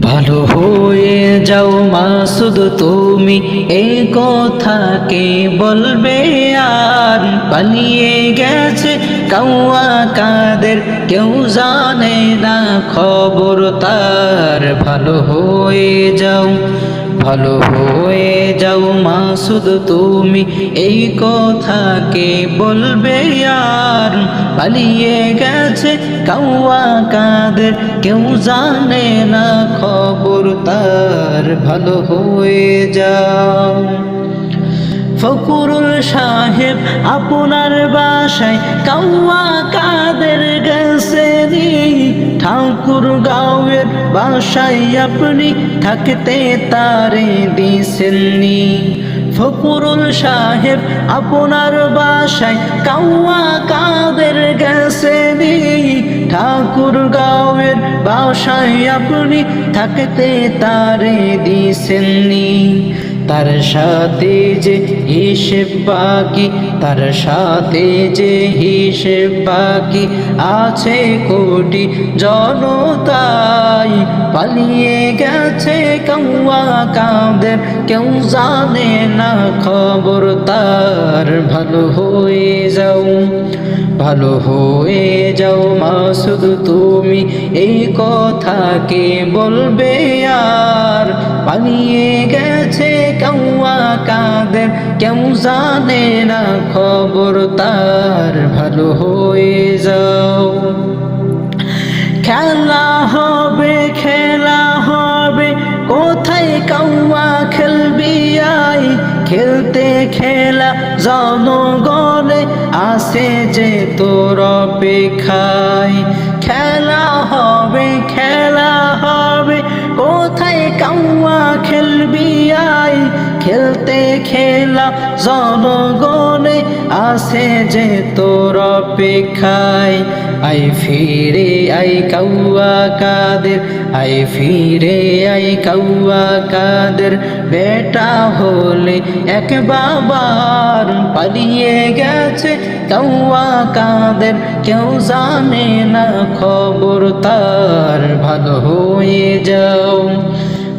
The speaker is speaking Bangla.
ভালো হয়ে যাও মা, শুধু তুমি এ কথা কে বলবে আর পালিয়ে গেছে কাউয়া কাদের, কেউ জানে না খবর তার। ভালো হয়ে যাও ভালো হয়ে যাও মাসুদ, তুমি এই কথাকে বলবে আর পালিয়ে গেছে কাউয়া কাদের, কেউ জানে না খবর তার। ভালো হয়ে যাও। ফকুরুল সাহেব আপনার বাসায় কাউয়া কাদের গেছে ঠাকুর গাঁয়ের বাসায় আপনি থাকতে তারে দিছেননি। ফকুরুল সাহেব আপনার বাসায় কাউয়া কাদের গেছে ঠাকুর গাঁয়ের বাসায় আপনি থাকতে তারে দিছেননি। তার সাথে যে হিসেব বাকি, তার সাথে যে হিসেব বাকি আছে কোটি জনতাই। পালিয়ে গেছে কৌয়া কাঁদের কেউ জানে না খবর তার। ভালো হয়ে যাও, ভালো হয়ে যাও মাসুদ, তুমি এই কথাকে বলবে আর? পালিয়ে গেছে কৌয়া কাদের কেউ জানে না খবর তার। ভালো হয়ে যাও। খেলা হবে খেলা হবে, কোথায় কাউয়া খেলবি আই? খেলতে খেলা জনগণে আসে যে তোর অপেক্ষায়। খেলা হবে কাউয়া খেলবি আই খেলতে খেলা জনগণে আসে যে তোর অপেক্ষায়। আই ফিরে আই কাউয়া কাদের। আই ফিরে আই কাউয়া কাদের। বেটা হলে এক বাবার পালিয়ে গেছে কাউয়া কাদের। কেউ জানে না খবর তার ভালো হয়ে যাও।